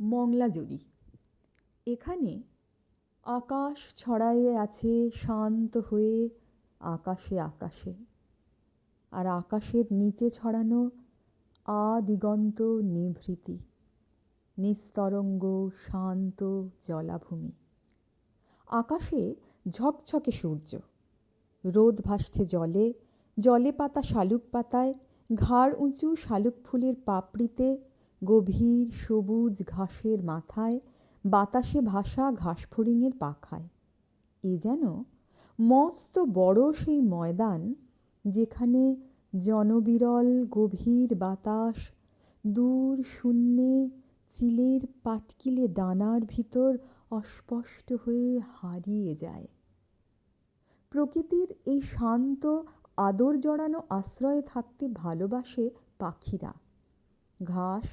মংলাজুরি। এখানে আকাশ ছড়ায়ে আছে, শান্ত হয়ে আকাশে আকাশে। আর আকাশের নিচে ছড়ানো আদিগন্ত নিভৃতি, নিস্তরঙ্গ, শান্ত জলাভূমি। আকাশে ঝকঝকে সূর্য, রোদ ভাসছে জলে জলে পাতা শালুক পাতায়, ঘাড় উঁচু শালুক ফুলের পাপড়িতে গভীর সবুজ ঘাসের মাথায়, বাতাসে ভাসা ঘাসফড়িংয়ের পাখায়। এ যেন মস্ত বড় সেই ময়দান যেখানে জনবিরল গভীর বাতাস, দূর শূন্যে চিলের পাটকিলে ডানার ভিতর অস্পষ্ট হয়ে হারিয়ে যায়। প্রকৃতির এই শান্ত, আদর জড়ানো আশ্রয়ে থাকতে ভালোবাসে পাখিরা। ঘাস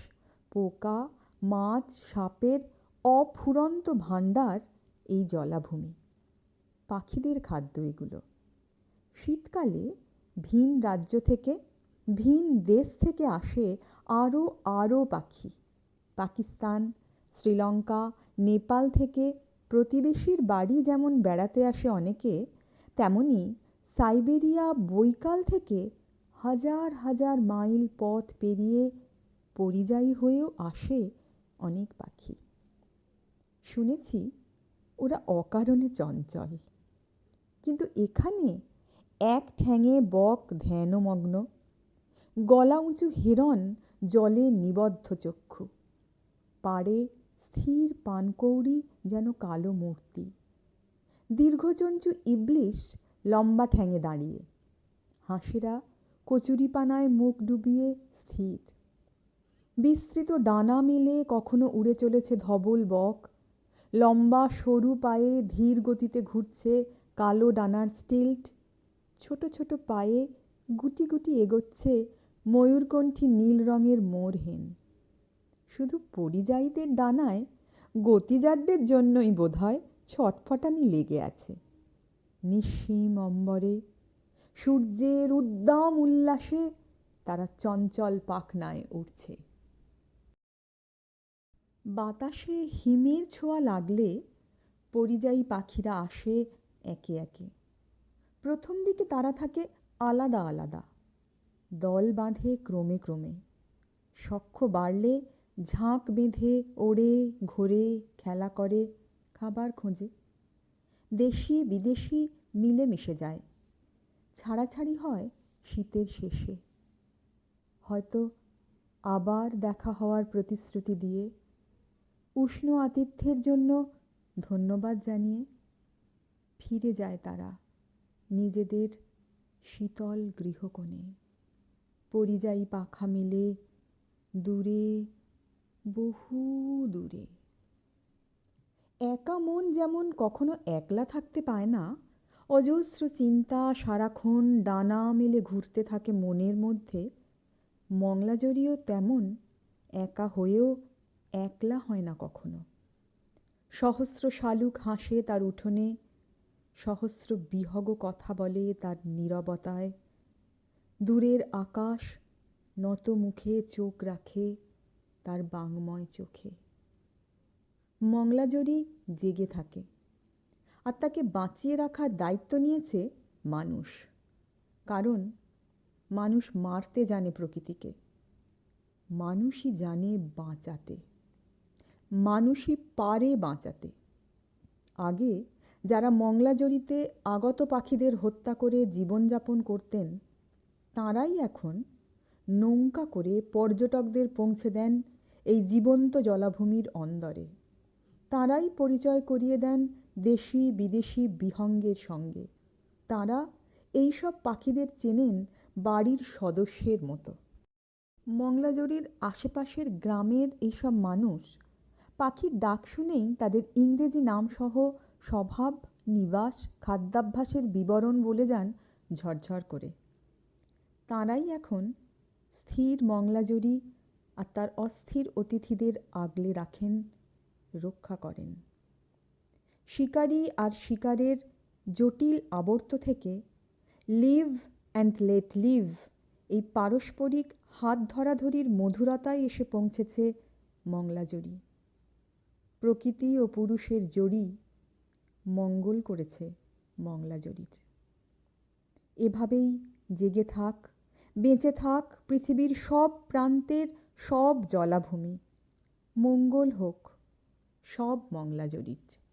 পোকা, মাছ, সাপের অফুরন্ত ভাণ্ডার এই জলাভূমি। পাখিদের খাদ্য এগুলো। শীতকালে ভিন রাজ্য থেকে, ভিন দেশ থেকে আসে আরও আরও পাখি। পাকিস্তান, শ্রীলঙ্কা, নেপাল থেকে প্রতিবেশীর বাড়ি যেমন বেড়াতে আসে অনেকে, তেমনি সাইবেরিয়া বৈকাল থেকে হাজার হাজার মাইল পথ পেরিয়ে পরিযায়ী হয়েও আসে অনেক পাখি। শুনেছি ওরা অকারণে চঞ্চল। কিন্তু এখানে এক ঠ্যাঙে বক ধ্যানমগ্ন, গলা উঁচু হিরণ জলে নিবদ্ধ চক্ষু, পাড়ে স্থির পানকৌড়ি যেন কালো মূর্তি, দীর্ঘচঞ্চু ইবলিশ লম্বা ঠ্যাঙে দাঁড়িয়ে, হাঁসেরা কচুরিপানায় মুখ ডুবিয়ে স্থির। বিস্তৃত ডানা মেলে কখনো উড়ে চলেছে ধবল বক। লম্বা সরু পায়ে ধীর গতিতে ঘুরছে কালো ডানার স্টিল্ট। ছোট ছোট পায়ে গুটি গুটি এগোচ্ছে ময়ূরকণ্ঠী নীল রঙের মোরহেন শুধু পরিযায়ীদের ডানায় গতিজাড্যের জন্যই বোধ হয় ছটফটানি লেগে আছে। নিঃসীম অম্বরে, সূর্যের উদ্দাম উল্লাসে তারা চঞ্চল পাখনায় উঠছে বাতাসে হিমের ছোঁয়া লাগলে পরিযায়ী পাখিরা আসে একে একে। প্রথম দিকে তারা থাকে আলাদা আলাদা, দল বাঁধে ক্রমে ক্রমে। সখ্য বাড়লে ঝাঁক বেঁধে ওড়ে, ঘোরে, খেলা করে, খাবার খোঁজে। দেশি বিদেশি মিলে মিশে যায়। ছাড়াছাড়ি হয় শীতের শেষে। হয়তো আবার দেখা হওয়ার প্রতিশ্রুতি দিয়ে উষ্ণ আতিথ্যের জন্য ধন্যবাদ জানিয়ে ফিরে যায় তারা নিজেদের শীতল গৃহকোণে। পরিযায়ী পাখা মেলে দূরে, বহু দূরে। একা মন যেমন কখনো একলা থাকতে পায় না, অজস্র চিন্তা, সারাক্ষণ ডানা মেলে ঘুরতে থাকে মনের মধ্যে মংলাজরিও তেমন একা হয়েও একলা হয় না কখনো। সহস্র শালুক হাসে তার উঠোনে, সহস্র বিহগ কথা বলে তার নীরবতায়। দূরের আকাশ নত মুখে চোখ রাখে তার বাংময় চোখে। মংলাজরি জেগে থাকে আর তাকে বাঁচিয়ে রাখার দায়িত্ব নিয়েছে মানুষ। কারণ মানুষ মারতে জানে প্রকৃতিকে। মানুষই জানে বাঁচাতে। মানুষই পারে বাঁচাতে। আগে যারা মংলাজরিতে আগত পাখিদের হত্যা করে জীবনযাপন করতেন, তাঁরাই এখন নৌকা করে পর্যটকদের পৌঁছে দেন এই জীবন্ত জলাভূমির অন্দরে। তাঁরাই পরিচয় করিয়ে দেন দেশি বিদেশি বিহঙ্গের সঙ্গে। তাঁরা এইসব পাখিদের চেনেন বাড়ির সদস্যের মতো। মংলাজরির আশেপাশের গ্রামের এইসব মানুষ পাখির ডাক শুনেই তাদের ইংরেজি নামসহ স্বভাব, নিবাস, খাদ্যাভ্যাসের বিবরণ বলে যান ঝরঝর করে। তাঁরাই এখন স্থির মংলাজরি আর তার অস্থির অতিথিদের আগলে রাখেন, রক্ষা করেন। শিকারী আর শিকারের জটিল আবর্ত থেকে লিভ অ্যান্ড লেট লিভ, এই পারস্পরিক হাত ধরাধরির মধুরতায় এসে পৌঁছেছে মংলাজরি। প্রকৃতি ও পুরুষের জড়ি মঙ্গল করেছে মংলা জরির। এভাবেই জেগে থাক, বেঁচে থাক পৃথিবীর সব প্রান্তের সব জলাভূমি। মঙ্গল হোক সব মংলাজরির